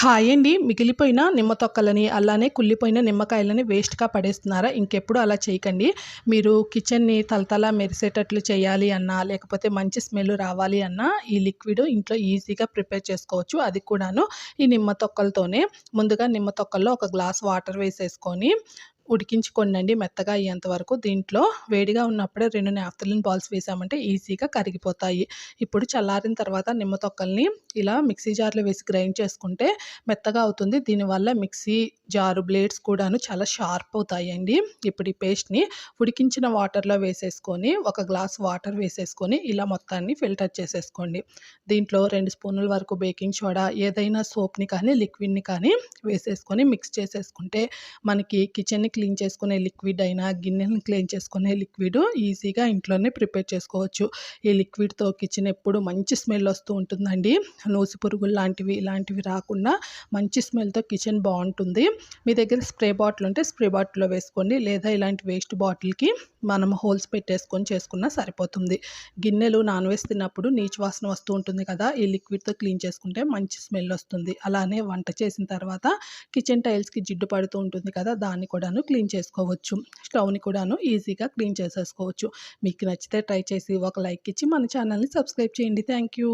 Hi అండి. మిగిలిపోయిన నిమ్మ తొక్కలని అలానే కుళ్ళిపోయిన నిమ్మకాయలని వేస్ట్గా పడేస్తున్నారా? ఇంకెప్పుడు అలా చేయకండి. మీరు కిచెన్ని తలతల మెరిసేటట్లు చేయాలి అన్నా లేకపోతే మంచి స్మెల్ రావాలి అన్నా ఈ లిక్విడ్ ఇంట్లో ఈజీగా ప్రిపేర్ చేసుకోవచ్చు. అది కూడాను ఈ నిమ్మ తొక్కలతోనే. ముందుగా నిమ్మ తొక్కల్లో ఒక గ్లాస్ వాటర్ వేసేసుకొని ఉడికించుకోండి మెత్తగా అయ్యేంత వరకు. దీంట్లో వేడిగా ఉన్నప్పుడే రెండు నాఫ్తలిన్ బాల్స్ వేసామంటే ఈజీగా కరిగిపోతాయి. ఇప్పుడు చల్లారిన తర్వాత నిమ్మ తొక్కల్ని ఇలా మిక్సీ జార్లో వేసి గ్రైండ్ చేసుకుంటే మెత్తగా అవుతుంది. దీనివల్ల మిక్సీ జారు బ్లేడ్స్ కూడాను చాలా షార్ప్ అవుతాయండి. ఇప్పుడు ఈ పేస్ట్ని ఉడికించిన వాటర్లో వేసేసుకొని ఒక గ్లాస్ వాటర్ వేసేసుకొని ఇలా మొత్తాన్ని ఫిల్టర్ చేసేసుకోండి. దీంట్లో రెండు స్పూన్ల వరకు బేకింగ్ సోడా ఏదైనా సోప్ని కానీ లిక్విడ్ని కానీ వేసేసుకొని మిక్స్ చేసేసుకుంటే మనకి కిచెన్ని క్లీన్ చేసుకునే లిక్విడ్ అయినా గిన్నెలను క్లీన్ చేసుకునే లిక్విడ్ ఈజీగా ఇంట్లోనే ప్రిపేర్ చేసుకోవచ్చు. ఈ లిక్విడ్తో కిచెన్ ఎప్పుడు మంచి స్మెల్ వస్తూ ఉంటుందండి. నూసి పురుగులు లాంటివి ఇలాంటివి రాకుండా మంచి స్మెల్తో కిచెన్ బాగుంటుంది. మీ దగ్గర స్ప్రే బాటిల్ ఉంటే స్ప్రే బాటిల్లో వేసుకోండి. లేదా ఇలాంటి వేస్ట్ బాటిల్కి మనం హోల్స్ పెట్టేసుకొని చేసుకున్నా సరిపోతుంది. గిన్నెలు నాన్ వెజ్ తిన్నప్పుడు నీచు వాసన వస్తూ ఉంటుంది కదా ఈ లిక్విడ్తో క్లీన్ చేసుకుంటే మంచి స్మెల్ వస్తుంది. అలానే వంట చేసిన తర్వాత కిచెన్ టైల్స్కి జిడ్డు పడుతూ ఉంటుంది కదా దాన్ని కూడాను క్లీన్ చేసుకోవచ్చు. స్టవ్ని కూడాను ఈజీగా క్లీన్ చేసేసుకోవచ్చు. మీకు నచ్చితే ట్రై చేసి ఒక లైక్ ఇచ్చి మన ఛానల్ని సబ్స్క్రైబ్ చేయండి. Thank you.